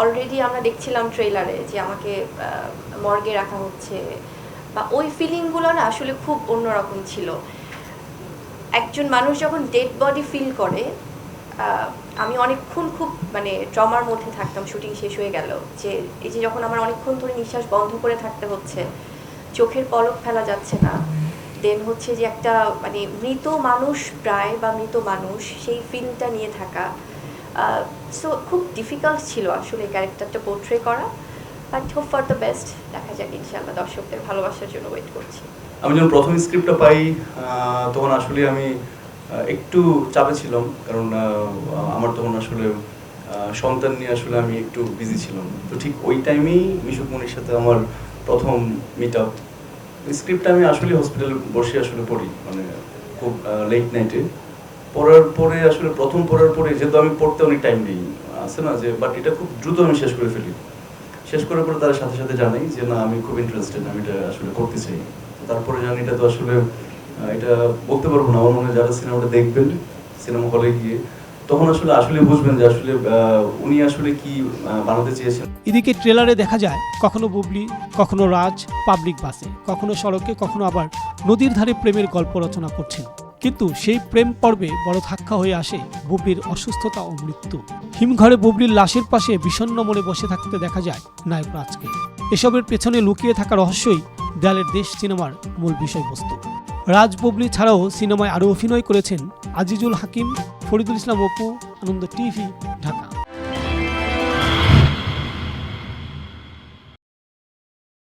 Already আমরা দেখছিলাম ট্রেলারে যে আমাকে মর্গে রাখা হচ্ছে। বা ওই ফিলিংগুলো না আসলে খুব অন্যরকম ছিল। একজন মানুষ যখন ডেড বডি ফিল করে আমি অনেকক্ষণ খুব মানে ট্রমার মধ্যে থাকতাম শুটিং শেষ হয়ে গেল। যে এই যে যখন আমার অনেকক্ষণ ধরে নিঃশ্বাস বন্ধ করে থাকতে হচ্ছে, চোখের পলক ফেলা যাচ্ছে না দেন হচ্ছে যে একটা মানে মৃত মানুষ প্রায় বা মৃত মানুষ সেই ফিলটা নিয়ে থাকা সো খুব ডিফিকাল্ট ছিল আসলে এই ক্যারেক্টারটা পোর্ট্রে করা but hope for the best দেখা যাক, ইনশাআল্লাহ দর্শকদের ভালোবাসার জন্য ওয়েট করছি। আমি যখন প্রথম স্ক্রিপ্টটা পাই তখন আসলে আমি একটু চাপে ছিলাম, কারণ আমার তখন আসলে সন্তান নিয়ে আসলে আমি একটু বিজি ছিলাম। তো ঠিক ওই টাইমেই মিশুক মনির সাথে আমার প্রথম মিট আপ স্ক্রিপ্টটা আমি আসলে হসপিটালে বসে আসলে পড়ি মানে খুব লেট নাইটে পড়ার পরে আসলে প্রথম পড়ার পরে যেহেতু আমি পড়তে অনেক টাইম দিই আছে না যে বাট এটা খুব দ্রুত আমি শেষ করে ফেলি। শেষ করার পরে তার সাথে সাথে জানাই যে, না, আমি খুব ইন্টারেস্টেড আমি এটা আসলে করতে চাই। তারপরে জানি এটা তো আসলে এটা বলতে পারব না। আমার মনে হয় যারা সিনেমাটা দেখবেন, সিনেমা হলে গিয়ে, তখন আসলে আসলে বুঝবেন যে আসলে উনি আসলে কি বানাতে চেয়েছেন। এদিকে ট্রেলারে দেখা যায়, কখনো বুবলি, কখনো রাজ পাবলিক বাসে কখনো সড়কে, কখনো আবার নদীর ধারে প্রেমের গল্প রচনা করছেন। কিন্তু সেই প্রেম পর্বে বড় ধাক্কা হয়ে আসে বুবলির অসুস্থতা ও মৃত্যু। হিমঘরে বুবলির লাশের পাশে বিষণ্ন মনে বসে থাকতে দেখা যায় নায়ক রাজকে। এসবের পেছনে লুকিয়ে থাকা রহস্যই দেয়ালের দেশ সিনেমার মূল বিষয়বস্তু। রাজ বুবলি ছাড়াও সিনেমায় আরও অভিনয় করেছেন আজিজুল হাকিম, ফরিদুল ইসলাম অপু, আনন্দ টিভি, ঢাকা।